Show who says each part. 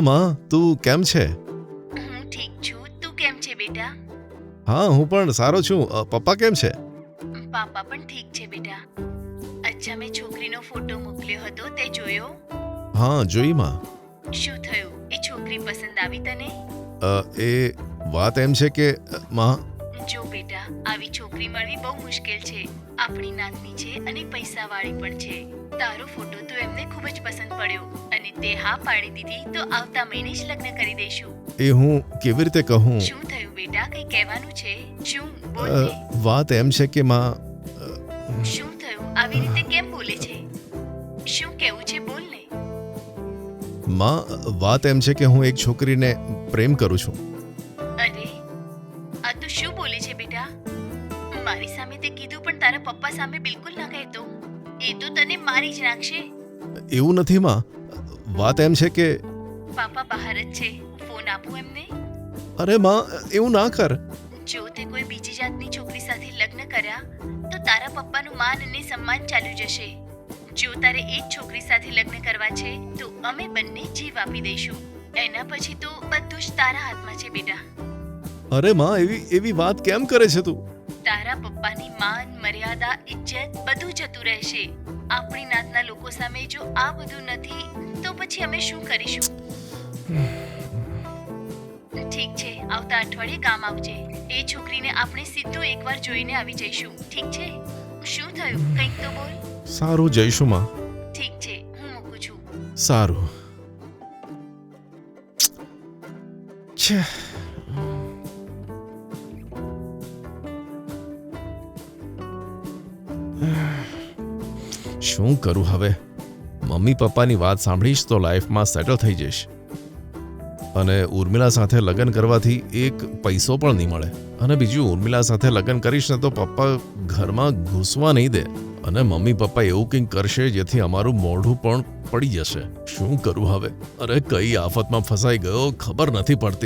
Speaker 1: માં તું કેમ છે?
Speaker 2: હું ઠીક છું. તું કેમ છે બેટા?
Speaker 1: હા હું પણ સારો છું. અ, પપ્પા કેમ છે?
Speaker 2: પાપા પણ ઠીક છે બેટા. અચ્છા મેં છોકરીનો ફોટો મોકલ્યો હતો. તે જોયો?
Speaker 1: હા જોઈ માં.
Speaker 2: શું થયું? એ છોકરી પસંદ આવી તને?
Speaker 1: અ, એ વાત એમ છે કે અ, માં
Speaker 2: આવી છોકરી મળવી બહુ મુશ્કેલ છે. આપણી નાતની છે અને પૈસાવાળી પણ છે. તારો ફોટો તો એમને ખૂબ જ પસંદ પડ્યો. અને તે હા પાડી દીધી તો આવતા મહિને જ લગ્ન કરી દઈશું.
Speaker 1: એ હું કેવી રીતે કહું?
Speaker 2: શું થયું બેટા? કઈ કહેવાનું છે? શું? બોલ
Speaker 1: વાત એમ છે કે માં
Speaker 2: શું થયું? આવી રીતે કેમ બોલે છે? શું કેવું છે? બોલ ને.
Speaker 1: માં વાત એમ છે કે હું એક છોકરીને પ્રેમ કરું છું.
Speaker 2: મારી સામે તે કીધું પણ તારા પપ્પા સામે બિલકુલ ના કહેતો. એ તો તને મારી જ નાખશે
Speaker 1: એવું નથી માં. વાત એમ છે કે
Speaker 2: પાપા બહાર જ છે. ફોન આપું એમને.
Speaker 1: અરે માં એવું ના કર.
Speaker 2: જો તે કોઈ બીજી જાતની છોકરી સાથે લગ્ન કર્યા તો તારા પપ્પાનું માન અને સન્માન ચાલ્યું જશે. જો તારે એ જ છોકરી સાથે લગ્ન કરવા છે તો અમે બંને જીવ આપી દઈશું. એના પછી તો બધું જ તારા હાથમાં છે બેટા.
Speaker 1: અરે માં એવી એવી વાત કેમ કરે છે તું?
Speaker 2: તારા પપ્પાની માન મર્યાદા ઇજ્જત બધું જતું રહેશે. આપણી નાતના લોકો સામે જો આ બધું નથી તો પછી અમે શું કરીશું? ઠીક છે આવતા અઠવાડિયે કામ આવજે. એ છોકરીને આપણે સીધું એકવાર જોઈને આવી જઈશું. ઠીક છે? શું થયું? કંઈક તો બોલ.
Speaker 1: સારું જઈશું માં.
Speaker 2: ઠીક છે હું મૂકું છું.
Speaker 1: સારું. છે. શું કરું હવે? મમ્મી પપ્પાની વાત સાંભળીશ તો લાઈફમાં સેટલ થઈ જઈશ. અને ઉર્મિલા સાથે લગ્ન કરવાથી એક પૈસો પણ નહીં મળે. અને બીજું, ઉર્મિલા સાથે લગ્ન કરીશ ને તો પપ્પા ઘરમાં ઘૂસવા નહીં દે. અને મમ્મી પપ્પા એવું કંઈક કરશે જેથી અમારું મોઢું પણ પડી જશે. શું કરું હવે? અરે, કઈ આફતમાં ફસાઈ ગયો ખબર નથી પડતી.